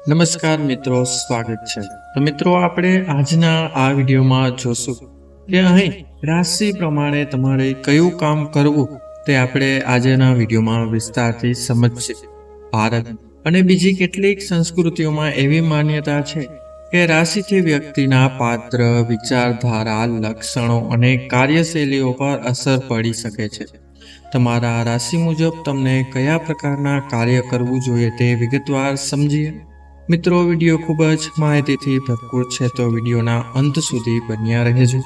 નમસ્કાર મિત્રો, સ્વાગત છે. તો મિત્રો, આપણે આજના આ વિડીયોમાં જોશું કે અહીં રાશિ પ્રમાણે તમારે કયું કામ કરવું તે આપણે આજના વિડીયોમાં વિસ્તારથી સમજશે ભારત અને બીજી કેટલીક સંસ્કૃતિઓમાં એવી માન્યતા છે કે રાશિથી વ્યક્તિના પાત્ર, વિચારધારા, લક્ષણો અને કાર્યશૈલીઓ પર અસર પડી શકે છે. તમારા રાશિ મુજબ તમને કયા પ્રકારના કાર્ય કરવું જોઈએ તે વિગતવાર સમજીએ. મિત્રો, વીડિયો ખૂબ જ માહિતીથી ભરપૂર છે, તો વિડીયોના અંત સુધી બન્યા રહેજો.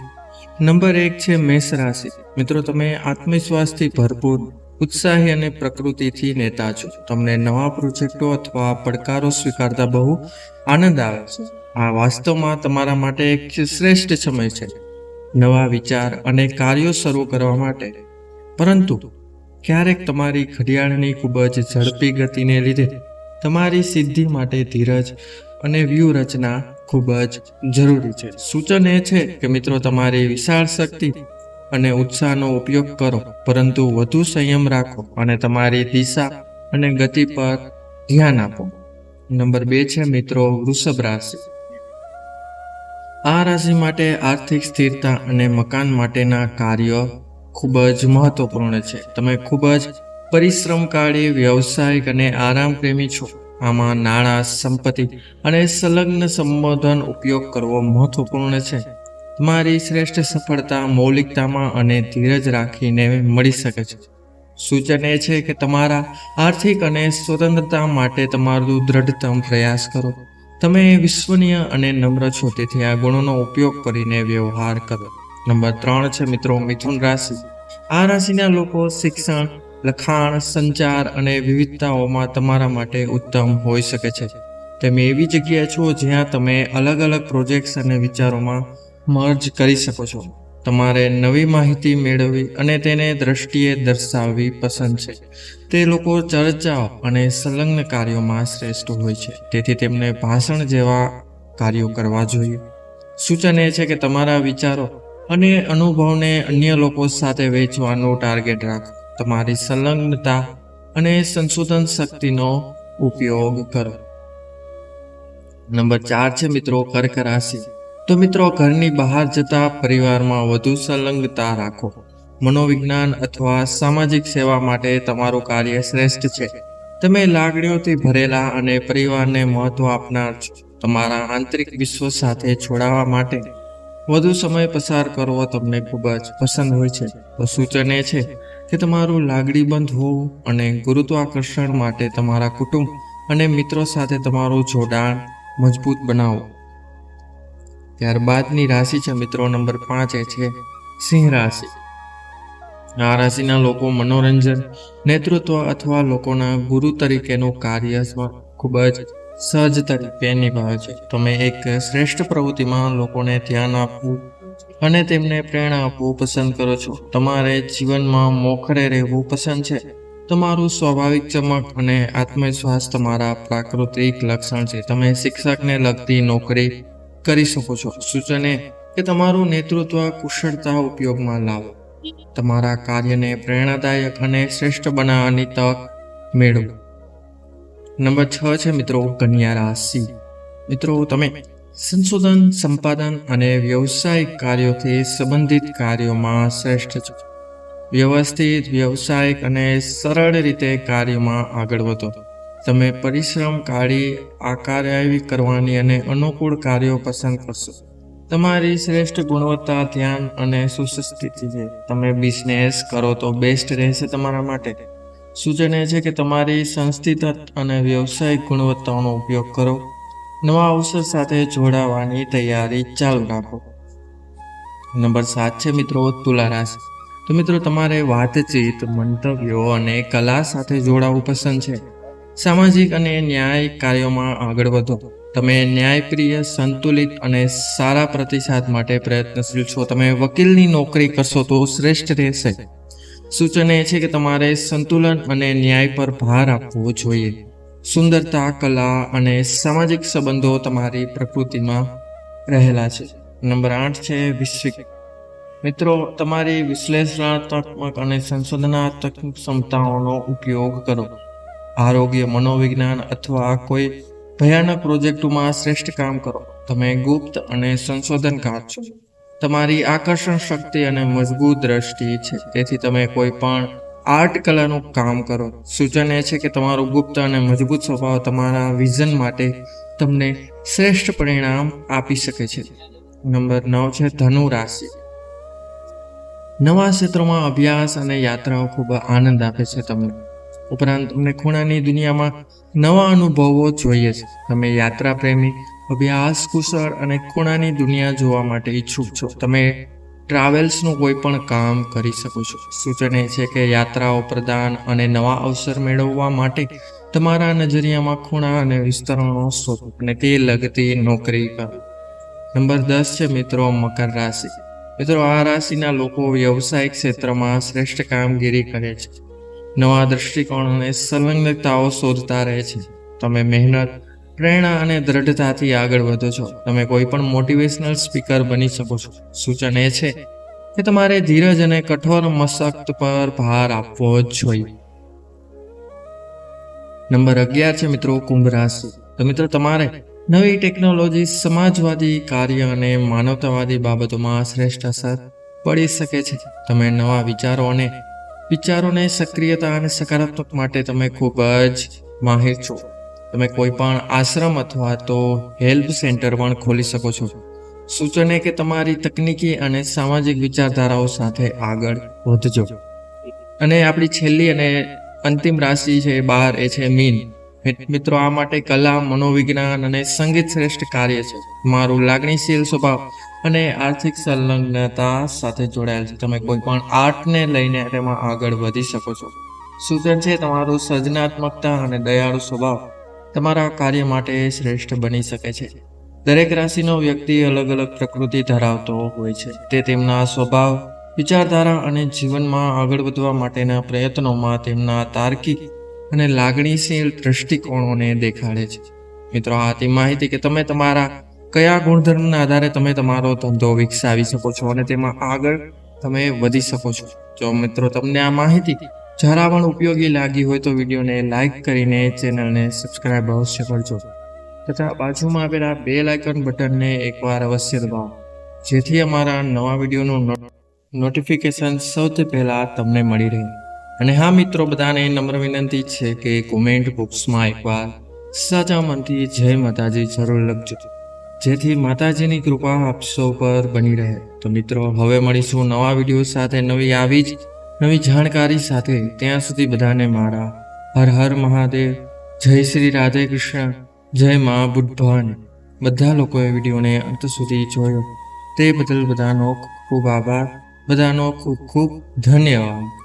નંબર એક છે મેષ રાશિ. મિત્રો, તમે આત્મવિશ્વાસથી ભરપૂર, ઉત્સાહી અને પ્રકૃતિથી નેતા છો. તમને નવા પ્રોજેક્ટો અથવા પડકારો સ્વીકારતા બહુ આનંદ આવે છે. આ વાસ્તવમાં તમારા માટે એક શ્રેષ્ઠ સમય છે. નવા વિચાર અને કાર્યો શરૂ કરવા માટે. પરંતુ ક્યારેક તમારી ઘડિયાળની ખૂબ જ ઝડપી ગતિને લીધે તમારી સિદ્ધિ માટે ધીરજ અને વ્યૂહરચના ખૂબ જ જરૂરી છે. સૂચન એ છે કે મિત્રો, તમારી વિશાળ શક્તિ અને ઉત્સાહનો ઉપયોગ કરો, પરંતુ વધુ સંયમ રાખો અને તમારી દિશા અને ગતિ પર ધ્યાન આપો. નંબર બે છે મિત્રો, વૃષભ રાશિ. આ રાશિ માટે આર્થિક સ્થિરતા અને મકાન માટેના કાર્ય ખૂબ જ મહત્વપૂર્ણ છે. તમે ખૂબ જ પરિશ્રમકાળી વ્યવસાયિક અને આરામ પ્રેમી છો. આમાં નાણાં, સંપત્તિ અને સંલગ્ન સંબોધન ઉપયોગ કરવો મહત્વપૂર્ણ છે. તમારી શ્રેષ્ઠ સફળતા મૌલિકતામાં અને ધીરજ રાખીને મળી શકે છે. સૂચન એ છે કે તમારા આર્થિક અને સ્વતંત્રતા માટે તમારું દ્રઢતમ પ્રયાસ કરો. તમે વિશ્વનીય અને નમ્ર છો, તેથી આ ગુણોનો ઉપયોગ કરીને વ્યવહાર કરો. નંબર ત્રણ છે મિત્રો, મિથુન રાશિ. આ રાશિના લોકો શિક્ષણ લખાણ, સંચાર અને વિવિધતાઓમાં તમારા માટે ઉત્તમ હોઈ શકે છે. તમે એવી જગ્યાએ છો જ્યાં તમે અલગ અલગ પ્રોજેક્ટ્સ અને વિચારોમાં મર્જ કરી શકો છો. તમારે નવી માહિતી મેળવવી અને તેને દ્રષ્ટિએ દર્શાવવી પસંદ છે. તે લોકો ચર્ચાઓ અને સંલગ્ન કાર્યોમાં શ્રેષ્ઠ હોય છે. તેથી તેમને ભાષણ જેવા કાર્યો કરવા જોઈએ. સૂચન એ છે કે તમારા વિચારો અને અનુભવને અન્ય લોકો સાથે વેચવાનો ટાર્ગેટ રાખો. તમારી સંલગ્નતા અને સંશોધન શક્તિનો ઉપયોગ કરો. નંબર ચાર છે મિત્રો કર્ક રાશિ. તો મિત્રો ઘરની બહાર જતા પરિવારમાં વધુ સંલગ્નતા રાખો. મનોવિજ્ઞાન અથવા સામાજિક સેવા માટે તમારું કાર્ય શ્રેષ્ઠ છે. તમે લાગણીઓથી ભરેલા અને પરિવારને મહત્વ આપનાર તમારા આંતરિક વિશ્વ સાથે જોડાવા માટે વધુ સમય પસાર કરવો તમને ખૂબ જ પસંદ હોય છે. તો સૂચન છે કે તમારું લાગણીબંધ હોવું અને ગુરુત્વાકર્ષણ માટે તમારા કુટુંબ અને મિત્રો સાથે તમારું જોડાણ મજબૂત બનાવો. ત્યારબાદની રાશિ છે મિત્રો નંબર પાંચ એ છે સિંહ રાશિ. આ રાશિના લોકો મનોરંજન, નેતૃત્વ અથવા લોકોના ગુરુ તરીકેનું કાર્ય ખૂબ જ સહજ તરીકે નિભાવે છે. તમે એક શ્રેષ્ઠ પ્રવૃત્તિમાં લોકોને ધ્યાન આપવું અને તેમને પ્રેરણા આપવું પસંદ કરો છો. તમારે જીવનમાં મોખરે રહેવું પસંદ છે. તમારું સ્વાભાવિક ચમક અને આત્મવિશ્વાસ તમારા પ્રાકૃતિક લક્ષણ છે. તમે શિક્ષકને લગતી નોકરી કરી શકો છો. સૂચને કે તમારું નેતૃત્વ કુશળતા ઉપયોગમાં લાવો. તમારા કાર્યને પ્રેરણાદાયક અને શ્રેષ્ઠ બનાવવાની તક મેળવો. નંબર છ છે મિત્રો, કન્યા રાશિ. મિત્રો, તમે સંશોધન, સંપાદન અને વ્યવસાયિક કાર્યોથી સંબંધિત કાર્યોમાં શ્રેષ્ઠ છે. વ્યવસ્થિત, વ્યવસાયિક અને સરળ રીતે કાર્યમાં આગળ વધો. તમે પરિશ્રમ કાઢી આકારયાવી કરવાની અને અનુકૂળ કાર્યો પસંદ કરશો. તમારી શ્રેષ્ઠ ગુણવત્તા, ધ્યાન અને સુસ્થિતિ છે. તમે બિઝનેસ કરો તો બેસ્ટ રહેશે તમારા માટે. સૂચન એ છે કે તમારી સંસ્થિત અને વ્યવસાયિક ગુણવત્તાઓનો ઉપયોગ કરો. નવા અવસર સાથે જોડાવાની તૈયારી ચાલુ રાખો. નંબર સાત છે મિત્રો, તુલા રાશિ તો મિત્રો, તમારે વાતચીત, મંતવ્યો અને કલા સાથે જોડાવું પસંદ છે. સામાજિક અને ન્યાય કાર્યોમાં આગળ વધો. તમે ન્યાયપ્રિય, સંતુલિત અને સારા પ્રતિસાદ માટે પ્રયત્નશીલ છો. તમે વકીલની નોકરી કરશો તો શ્રેષ્ઠ રહેશે. સૂચન એ છે કે તમારે સંતુલન અને ન્યાય પર ભાર આપવો જોઈએ. સુંદરતા, કલા અને સામાજિક સંબંધો તમારી પ્રકૃતિમાં રહેલા છે. નંબર આઠ છે વિશ્વિક. મિત્રો, તમારી વિશ્લેષણાત્મક અને સંશોધનાત્મક ક્ષમતાઓનો ઉપયોગ કરો. આરોગ્ય, મનોવિજ્ઞાન અથવા કોઈ ભયાનક પ્રોજેક્ટોમાં શ્રેષ્ઠ કામ કરો. તમે ગુપ્ત અને સંશોધનકાર છો. તમારી આકર્ષણ શક્તિ અને મજબૂત દ્રષ્ટિ છે. તેથી તમે કોઈ પણ આર્ટ કલાનું કામ કરો. સૂચન એ છે કે તમારો ગુપ્ત અને મજબૂત સ્વભાવ તમારા વિઝન માટે તમને શ્રેષ્ઠ પરિણામ આપી શકે છે. નંબર નવ છે ધનુ રાશિ. નવા ક્ષેત્રોમાં અભ્યાસ અને યાત્રાઓ ખૂબ આનંદ આપે છે તમને. ઉપરાંત તમને ખૂણાની દુનિયામાં નવા અનુભવો જોઈએ છે. તમે યાત્રા પ્રેમી અભ્યાસ કુશળ અને ખૂણાની દુનિયા જોવા માટે ઈચ્છુક છો. તમે ટ્રાવેલ્સનું કોઈ પણ કામ કરી શકો છો. સૂચન એ છે કે યાત્રાઓ પ્રદાન અને નવા અવસર મેળવવા માટે તમારા નજરિયામાં ખૂણા અને વિસ્તરણો શોધો અને તે લગતી નોકરી કરો. નંબર દસ છે મિત્રો, મકર રાશિ. મિત્રો, આ રાશિના લોકો વ્યવસાયિક ક્ષેત્રમાં શ્રેષ્ઠ કામગીરી કરે છે. નવા દૃષ્ટિકોણ અને સંલગ્નતાઓ શોધતા રહે છે. તમે મહેનત પ્રેરણા અને દ્રઢતાથી આગળ વધો છો. તમે કોઈ પણ મોટિવેશનલ સ્પીકર બની શકો છો. સૂચન એ છે કે તમારે ધીરજ અને કઠોર મશક્ત પર ભાર આપવો જ જોઈએ. નંબર અગિયાર છે મિત્રો, કુંભ રાશિ. તો મિત્રો, તમારે નવી ટેકનોલોજી સમાજવાદી કાર્ય અને માનવતાવાદી બાબતોમાં શ્રેષ્ઠ અસર પડી શકે છે. તમે નવા વિચારો અને વિચારોને સક્રિયતા અને સકારાત્મક માટે તમે ખૂબ જ માહિર છો. તમે કોઈ પણ આશ્રમ અથવા તો હેલ્પ સેન્ટર પણ ખોલી શકો છો. સૂચન કે તમારી તકનીકી અને સામાજિક વિચારધારાઓ સાથે આગળ વધજો. અને આપણી છેલ્લી અને અંતિમ રાશિ છે બાર એ છે મીન. મિત- મિત્રો, આ માટે કલા, મનોવિજ્ઞાન અને સંગીત શ્રેષ્ઠ કાર્ય છે. મારું લાગણીશીલ સ્વભાવ અને આર્થિક સંલગ્નતા સાથે જોડાયેલ છે. તમે કોઈ પણ આર્ટને લઈને તેમાં આગળ વધી શકો છો. સૂચન છે, તમારું સર્જનાત્મકતા અને દયાળુ સ્વભાવ તમારા કાર્ય માટે શ્રેષ્ઠ બની શકે છે. દરેક રાશિનો વ્યક્તિ અલગ અલગ પ્રકૃતિ ધરાવતો હોય છે. તે તેમના સ્વભાવ, વિચારધારા અને જીવનમાં આગળ વધવા માટેના પ્રયત્નોમાં તેમના તાર્કિક અને લાગણીશીલ દ્રષ્ટિકોણોને દેખાડે છે. મિત્રો, આ હતી માહિતી કે તમે તમારા કયા ગુણધર્મના આધારે તમે તમારો ધંધો વિકસાવી શકો છો અને તેમાં આગળ તમે વધી શકો છો. જો મિત્રો, તમને આ માહિતી જરા પણ ઉપયોગી લાગી હોય તો વિડીયોને લાઈક કરીને ચેનલને સબસ્ક્રાઇબ અવશ્ય કરજો. તથા બાજુમાં આપેલા બે લાઇકન બટનને એકવાર અવશ્ય દબાવો. જેથી અમારા નવા વિડીયોનું નોટિફિકેશન સૌથી પહેલાં તમને મળી રહે. અને હા મિત્રો, બધાને નમ્ર વિનંતી છે કે કોમેન્ટ બોક્સમાં એકવાર સાચા મનથી જય માતાજી જરૂર લખજો. જેથી માતાજીની કૃપા આપ સૌ પર બની રહે. તો મિત્રો, હવે મળીશું નવા વીડિયો સાથે. નવી આવી જ નવી જાણકારી સાથે ત્યાં સુધી બધાને મારા હર હર મહાદેવ, જય શ્રી રાધે કૃષ્ણ, જય મા બુદ્ધ ભવાની. બધા લોકોએ વિડીયોને અંત સુધી જોયો. તે બદલ બધાનો ખૂબ આભાર. બધાનો ખૂબ ખૂબ ધન્યવાદ.